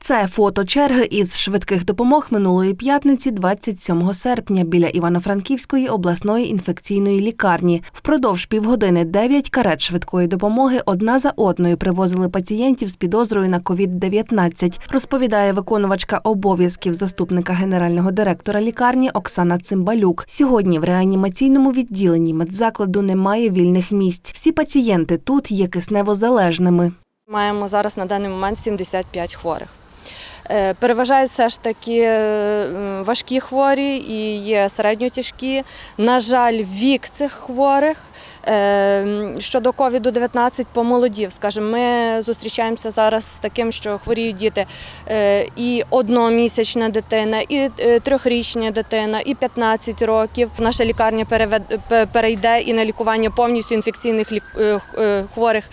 Це фото черги із швидких допомог минулої п'ятниці, 27 серпня, біля Івано-Франківської обласної інфекційної лікарні. Впродовж півгодини дев'ять карет швидкої допомоги одна за одною привозили пацієнтів з підозрою на COVID-19, розповідає виконувачка обов'язків заступника генерального директора лікарні Оксана Цимбалюк. Сьогодні в реанімаційному відділенні медзакладу немає вільних місць. Всі пацієнти тут є кисневозалежними. Маємо зараз на даний момент 75 хворих. Е, Переважають все ж таки е, важкі хворі і є середньотяжкі. На жаль, вік цих хворих е, щодо COVID-19 помолодів. Скажімо, ми зустрічаємося зараз з таким, що хворіють діти е, і одномісячна дитина, і е, трьохрічна дитина, і 15 років. Наша лікарня перейде і на лікування повністю інфекційних е, хворих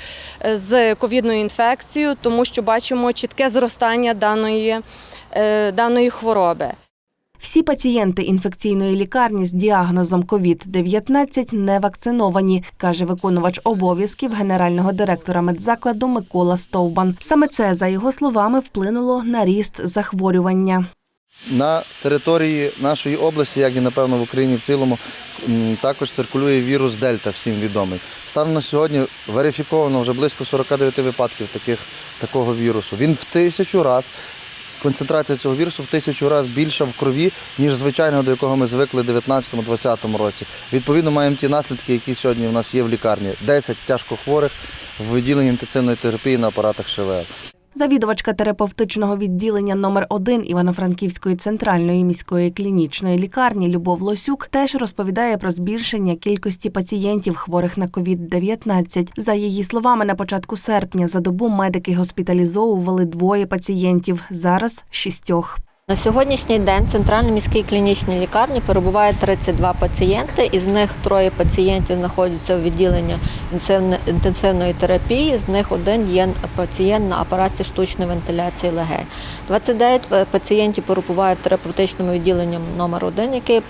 з ковідною інфекцією, тому що бачимо чітке зростання даної, даної хвороби. Всі пацієнти інфекційної лікарні з діагнозом COVID-19 не вакциновані, каже виконувач обов'язків генерального директора медзакладу Микола Стовбан. Саме це, за його словами, вплинуло на ріст захворювання. На території нашої області, як і напевно в Україні в цілому, також циркулює вірус Дельта, всім відомий. Станом на сьогодні верифіковано вже близько 49 випадків таких, такого вірусу. Він в тисячу раз, концентрація цього вірусу в тисячу разів більша в крові, ніж звичайного, до якого ми звикли в 19-20 році. Відповідно, маємо ті наслідки, які сьогодні в нас є в лікарні. 10 тяжкохворих в відділенні інтенсивної терапії на апаратах ШВЛ. Завідувачка терапевтичного відділення номер 1 Івано-Франківської центральної міської клінічної лікарні Любов Лосюк теж розповідає про збільшення кількості пацієнтів хворих на COVID-19. За її словами, на початку серпня за добу медики госпіталізовували двоє пацієнтів, зараз шістьох. На сьогоднішній день в центральній міській клінічній лікарні перебуває 32 пацієнти, із них троє пацієнтів знаходяться у відділенні інтенсивної терапії. З них один є пацієнт на апараті штучної вентиляції легень. 29 пацієнтів перебувають в терапевтичному відділенні номер 1 яке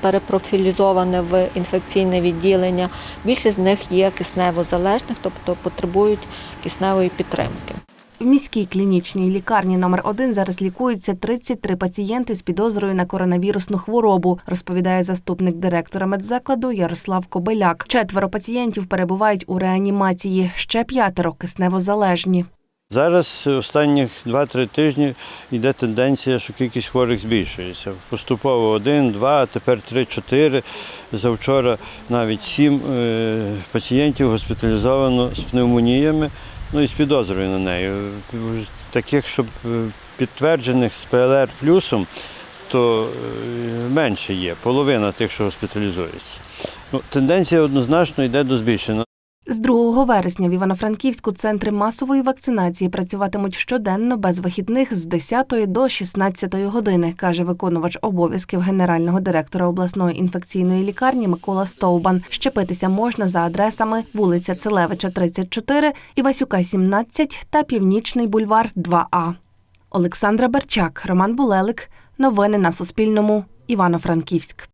перепрофілізоване в інфекційне відділення. Більшість з них є кисневозалежних, тобто потребують кисневої підтримки. В міській клінічній лікарні номер 1 зараз лікуються 33 пацієнти з підозрою на коронавірусну хворобу, розповідає заступник директора медзакладу Ярослав Кобеляк. Четверо пацієнтів перебувають у реанімації, ще п'ятеро кисневозалежні. Зараз останніх 2-3 тижні йде тенденція, що кількість хворих збільшується. Поступово один, два, тепер три, чотири. Завчора навіть сім е, пацієнтів госпіталізовано з пневмоніями, ну і з підозрою на неї. Таких, щоб е, підтверджених з ПЛР плюсом, то е, менше є, половина тих, що госпіталізуються. Ну, тенденція однозначно йде до збільшення. З 2 вересня в Івано-Франківську центри масової вакцинації працюватимуть щоденно без вихідних з 10 до 16 години, каже виконувач обов'язків генерального директора обласної інфекційної лікарні Микола Стовбан. Щепитися можна за адресами вулиця Целевича, 34, Івасюка, 17 та Північний бульвар 2А. Олександра Берчак, Роман Булелик. Новини на Суспільному. Івано-Франківськ.